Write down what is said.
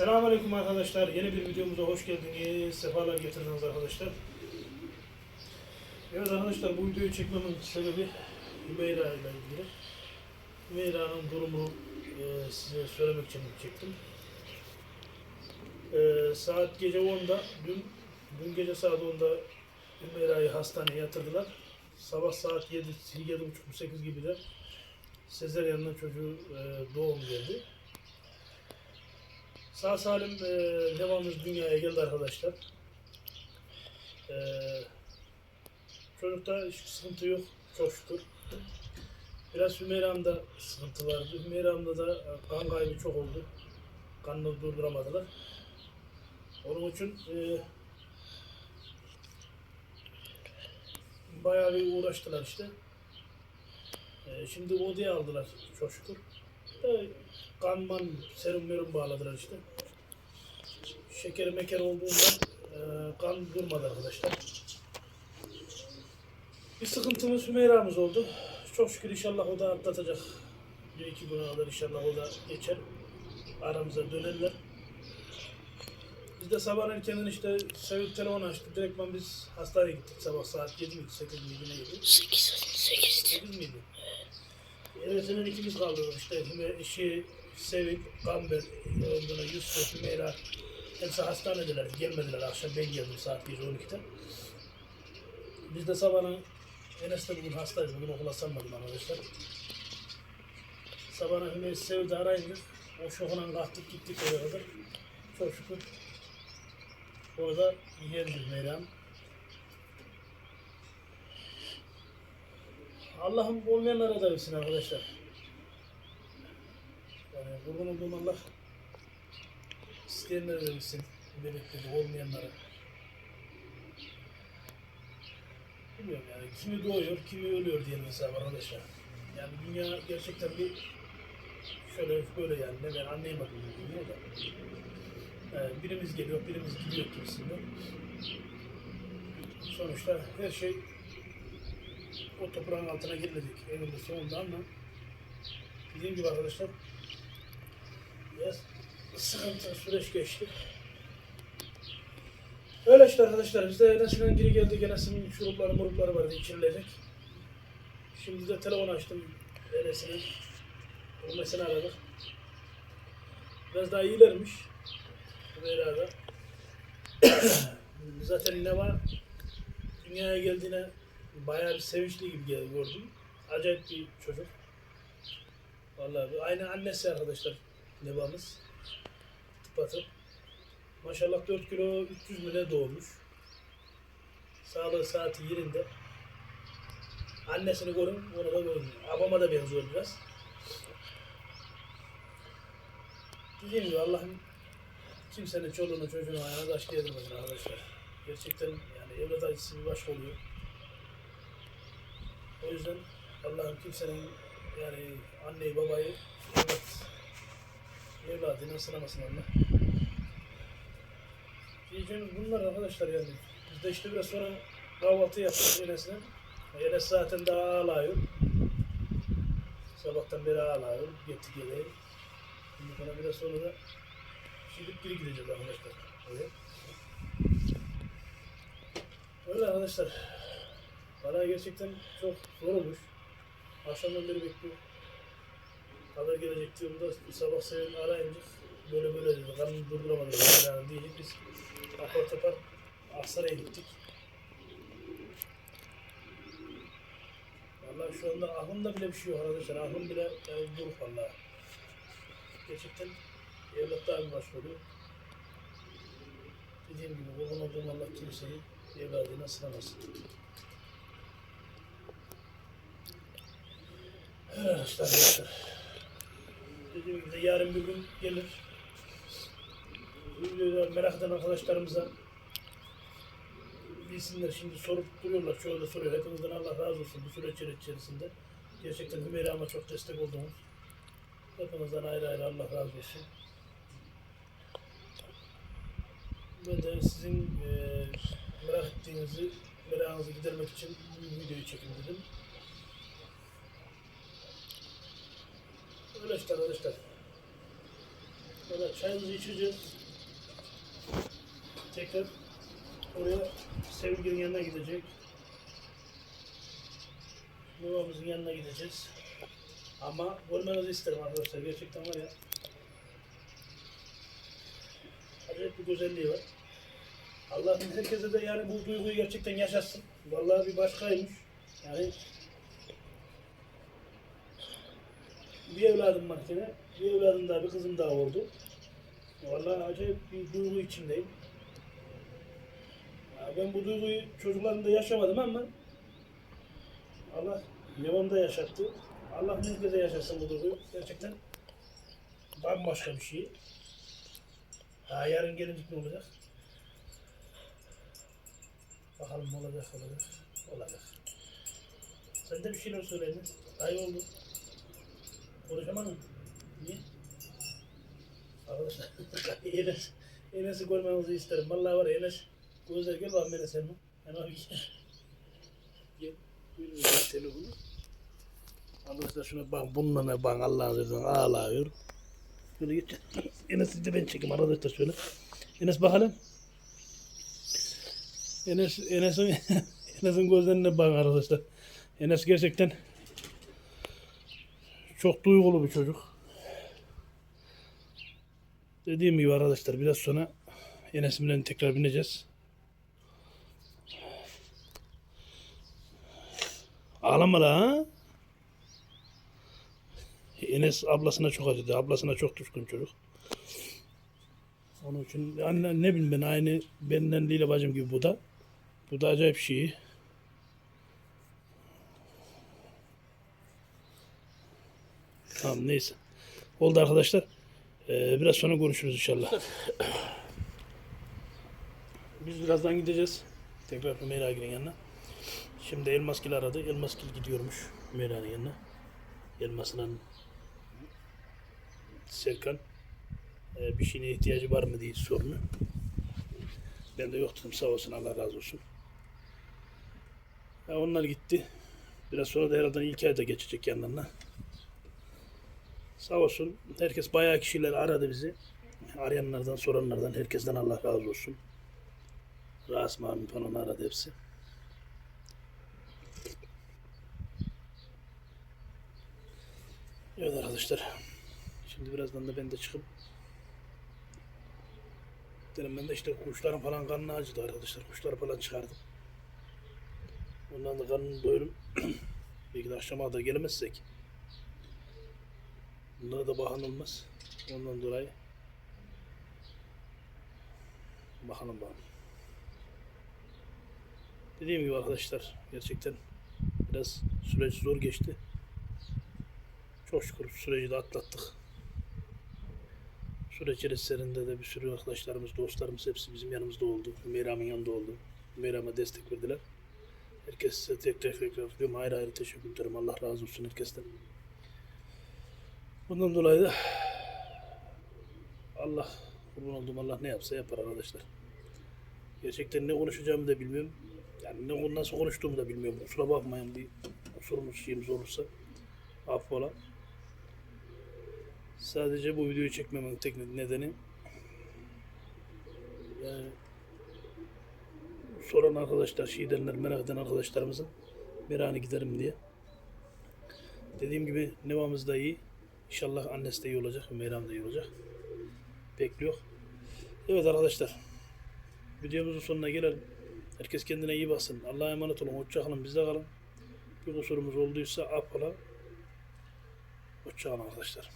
Selamünaleyküm arkadaşlar. Yeni bir videomuza hoş geldiniz. Sefalar getirdiniz arkadaşlar. Evet arkadaşlar bu videoyu çekmemin sebebi Hümeyra ile ilgili. Hümeyra'nın durumu e, size söylemek için çektim. E, saat gece 10'da, dün, dün gece saat 10'da Hümeyra'yı hastaneye yatırdılar. Sabah saat 7, 7.30-8 gibi de sezeryanla çocuğu e, doğum geldi. Sağ salim e, devamımız dünyaya geldi arkadaşlar. E, çocukta hiçbir sıkıntı yok. Çok şükür. Biraz Hümeyram'da sıkıntı vardı. Hümeyram'da da e, kan kaybı çok oldu. Kanını durduramadılar. Onun için e, bayağı bir uğraştılar işte. E, şimdi odaya aldılar çok şükür. E, kan man serum merum bağladılar işte. Şeker meker olduğunda e, kan durmadı arkadaşlar. Bir sıkıntımız Hümeyra'mız oldu. Çok şükür inşallah o da atlatacak. Bir iki gün alır inşallah o da geçer. Aramıza dönerler. Biz de sabah erkenden işte Sevil telefon açtı. Direktman biz hastaneye gittik sabah saat 7 miydi 8 miydi ne gibi? 8 8 8 miydi? Eresinin ikimiz kaldık işte. Hüme, şey, Sevil, Gamber, Yusuf, Hümeyra. Hepsi hastanedeler. Gelmediler akşam. Ben geldim saat 1.12'de. Biz de sabahın Enes de bugün hastaydı. Bugün okula sanmadım arkadaşlar. Sabahın Hümeyra Sevil'de arayınca o şokuna kalktık gittik oraya kadar. Çok şükür. Orada yendi Hümeyra'm. Allah'ım olmayanlara da versin arkadaşlar. Yani kurban olduğum Allah isteyenlere de versin. Bebekleri olmayanlara. Bilmiyorum yani kimi doğuyor, kimi ölüyor diye mesela arkadaşlar. Yani dünya gerçekten bir şöyle böyle yani ne ben anlayamadım dünyayı da. Yani birimiz geliyor, birimiz gidiyor gibisinden. Sonuçta her şey o toprağın altına girmedik eninde sonunda ama dediğim gibi arkadaşlar biraz sıkıntı süreç geçti. Öyle işte arkadaşlar biz de Enes'in geri geldik Enes'in şurupları murupları vardı içirilecek. Şimdi de telefon açtım Enes'in olmasını aradık. Biraz daha iyilermiş. Hümeyra'da. Zaten ne var? Dünyaya geldiğine bayağı bir sevinçli gibi geldi gördüm. Acayip bir çocuk. Vallahi aynı annesi arkadaşlar Nebamız. Tıpatıp. Maşallah 4 kilo 300 mile doğmuş. Sağlığı saati yerinde. Annesini görün, onu da görün. Abama da benziyor biraz. Dediğim gibi Allah'ın kimsenin çoluğunu çocuğunu ayağına taş değdirmesin arkadaşlar. Gerçekten yani evlat acısı bir başka oluyor. O yüzden Allah'ım kimsenin yani anneyi babayı evlat evladına sınamasın Allah. Diyeceğimiz bunlar arkadaşlar yani. Biz de işte biraz sonra kahvaltı yaptık Enes'le. Enes zaten daha ağlıyor. Sabahtan beri ağlıyor. Gitti geleyim. Şimdi bana biraz sonra da şimdi geri gideceğiz arkadaşlar. Oraya. Öyle arkadaşlar. Bana gerçekten çok zor olmuş. Akşamdan beri bekliyorum. Haber gelecek diyorumda sabah senin arayınca böyle böyle dedi. Kanını durduramadım. Yani değil. Biz apar topar Aksaray'a gittik. Vallahi şu anda aklımda bile bir şey yok arkadaşlar. Aklım bile yani duruk vallahi. Gerçekten evlat daha bir başvuruyor. Dediğim gibi kurban olduğum Allah kimseyi evladına sınamasın. Evet arkadaşlar. Dediğim gibi yarın bir gün gelir. Merak eden arkadaşlarımıza bilsinler şimdi sorup duruyorlar. Çoğu da soruyor. Hepinizden Allah razı olsun bu süreç içerisinde. Gerçekten Hümeyra ama çok destek oldunuz. Hepinizden ayrı ayrı Allah razı olsun. Ben de sizin eee merak ettiğinizi, merakınızı gidermek için bu videoyu çekin dedim. İşte arkadaşlar. Sonra çayımızı içeceğiz. Tekrar oraya sevgilinin yanına gidecek. Babamızın yanına gideceğiz. Ama görmenizi isterim arkadaşlar. Gerçekten var ya. Acayip bir güzelliği var. Allah'ım herkese de yani bu duyguyu gerçekten yaşatsın. Vallahi bir başkaymış. Yani bir evladım var yine. Bir evladım daha, bir kızım daha oldu. Vallahi acayip bir duygu içindeyim. Ya ben bu duyguyu çocuklarımda yaşamadım ama Allah Levan'da yaşattı. Allah herkese yaşasın bu duyguyu. Gerçekten bambaşka bir şey. Ha yarın gelince ne olacak? Bakalım olacak olacak. Olacak. Sen de bir şeyler söyledin. Dayı oldu. Konuşamadın. Niye? Arkadaşlar Enes, Enes'i görmenizi isterim. Vallahi var Enes. Gözler gel bak Enes sen. Yani abi gel. Buyurun telefonu. Arkadaşlar şuna bak bununla ne bak Allah'ın izniyle ağlıyor. Şöyle geç. Enes'i de ben çekeyim arkadaşlar şöyle. Enes bakalım. Enes, Enes'in Enes'in gözlerine bak arkadaşlar. Enes gerçekten çok duygulu bir çocuk. Dediğim gibi arkadaşlar biraz sonra Enes'imle tekrar bineceğiz. Ağlama la ha. Enes ablasına çok acıdı. Ablasına çok düşkün çocuk. Onun için anne ne bileyim ben aynı benden Leyla bacım gibi bu da. Bu da acayip şey. Tamam neyse. Oldu arkadaşlar. Ee, biraz sonra görüşürüz inşallah. Biz birazdan gideceğiz. Tekrar Hümeyra Gül'ün yanına. Şimdi Elmaskil aradı. Elmaskil gidiyormuş Hümeyra'nın yanına. Elmas'la Serkan e, bir şeyine ihtiyacı var mı diye sormuyor. Ben de yok dedim sağ olsun Allah razı olsun. Ya onlar gitti. Biraz sonra da herhalde ilk ayda geçecek yanlarına. Sağ olsun. Herkes bayağı kişiler aradı bizi. Arayanlardan, soranlardan, herkesten Allah razı olsun. Rasim abim falan aradı hepsi. Evet arkadaşlar. Şimdi birazdan da ben de çıkıp dedim ben de işte kuşların falan karnı acıdı arkadaşlar. Kuşları falan çıkardım. Ondan da karnını doyurum. Belki de akşama da gelemezsek. Bunlara da bahan olmaz. Ondan dolayı bakalım bakalım. Dediğim gibi arkadaşlar gerçekten biraz süreç zor geçti. Çok şükür süreci de atlattık. Süreç içerisinde de bir sürü arkadaşlarımız, dostlarımız hepsi bizim yanımızda oldu. Hümeyram'ın yanında oldu. Hümeyram'a destek verdiler. Herkese tek tek tekrar diyorum ayrı ayrı teşekkür ederim. Allah razı olsun herkesten. Bundan dolayı da Allah kurban olduğum Allah ne yapsa yapar arkadaşlar. Gerçekten ne konuşacağımı da bilmiyorum. Yani ne nasıl konuştuğumu da bilmiyorum. Kusura bakmayın bir kusurumuz şeyimiz olursa affola. Sadece bu videoyu çekmemin tek nedeni yani soran arkadaşlar, şey edenler, merak eden arkadaşlarımızın merakını giderim diye. Dediğim gibi Nevamız da iyi. İnşallah annesi de iyi olacak, Meyrem de iyi olacak. Bekliyor. Evet arkadaşlar. Videomuzun sonuna gelelim. Herkes kendine iyi baksın. Allah'a emanet olun. Hoşça kalın. Bizde kalın. Bir kusurumuz olduysa affola. Hoşça kalın arkadaşlar.